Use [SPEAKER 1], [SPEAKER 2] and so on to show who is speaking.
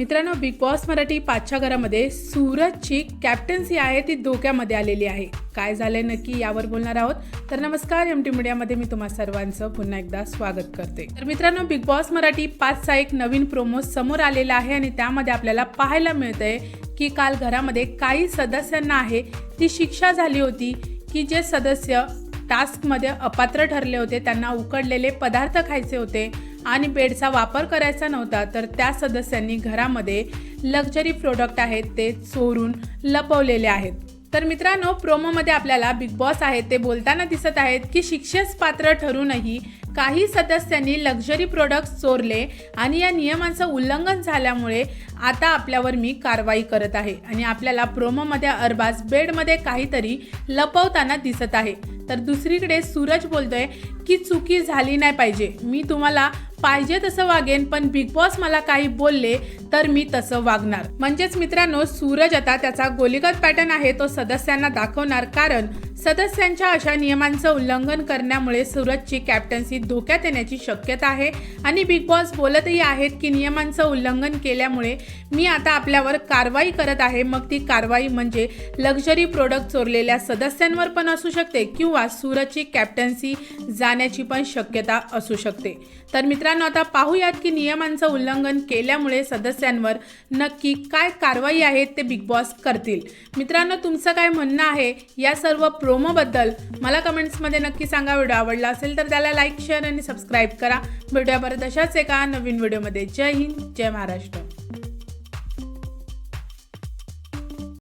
[SPEAKER 1] मित्रांनो big boss Marathi पाचच्या घरामध्ये सूरजची कॅप्टन्सी आहे ती धोक्यामध्ये आलेली आहे. काय झालंय नक्की यावर बोलणार आहोत? तर नमस्कार एम टी मीडियामध्ये मी तुम्हा सर्वांचं पुन्हा एकदा स्वागत करते. तर मित्रांनो बिग बॉस मराठी पाचचा एक नवीन प्रोमो समोर आलेला आहे आणि त्यामध्ये आपल्याला पाहायला मिळतंय की काल घरामध्ये काही सदस्यांना आहे ती शिक्षा झाली होती की जे सदस्य टास्कमध्ये अपात्र ठरले होते त्यांना उकडलेले पदार्थ खायचे होते. आणि बेडचा वापर करायचा नव्हता तर त्या सदस्यांनी घरामध्ये लक्झरी प्रोडक्ट आहेत ते चोरून लपवलेले आहेत. तर मित्रांनो प्रोमोमध्ये आपल्याला बिग बॉस आहेत ते बोलताना दिसत आहेत की शिक्षेस पात्र ठरूनही काही सदस्यांनी लक्झरी प्रोडक्ट्स चोरले आणि या नियमांचं उल्लंघन झाल्यामुळे आता आपल्यावर मी कारवाई करत आहे आणि आपल्याला प्रोमोमध्ये अरबाज बेडमध्ये काहीतरी लपवताना दिसत आहे. तर दुसरीकडे सूरज बोलतोय की चुकी झाली नाही पाहिजे. मी तुम्हाला पाहिजे तसं वागेन पण बिग बॉस मला काही बोलले तर मी तसं वागणार. म्हणजेच मित्रांनो सूरज आता त्याचा गोलीगत पॅटर्न आहे तो सदस्यांना दाखवणार. कारण सदस्यांच्या अशा नियमांचं उल्लंघन करण्यामुळे सूरजची कॅप्टन्सी धोक्यात येण्याची शक्यता आहे. आणि बिग बॉस बोलतही आहेत की नियमांचं उल्लंघन केल्यामुळे मी आता आपल्यावर कारवाई करत आहे. मग ती कारवाई म्हणजे लक्झरी प्रोडक्ट चोरलेल्या सदस्यांवर पण असू शकते किंवा सूरजची कॅप्टन्सी जाण्याची पण शक्यता असू शकते. तर मित्रांनो आता पाहूयात की नियमांचं उल्लंघन केल्यामुळे सदस्यांवर नक्की काय कारवाई आहे ते बिग बॉस करतील. मित्रांनो तुमचं काय म्हणणं आहे? या सर्व प्रोमोबद्दल मला कमेंट्समध्ये नक्की सांगा. व्हिडिओ आवडला असेल तर त्याला लाईक शेअर आणि सबस्क्राईब करा. भेटूया परत अशाच एका नवीन व्हिडिओमध्ये. जय हिंद जय महाराष्ट्र.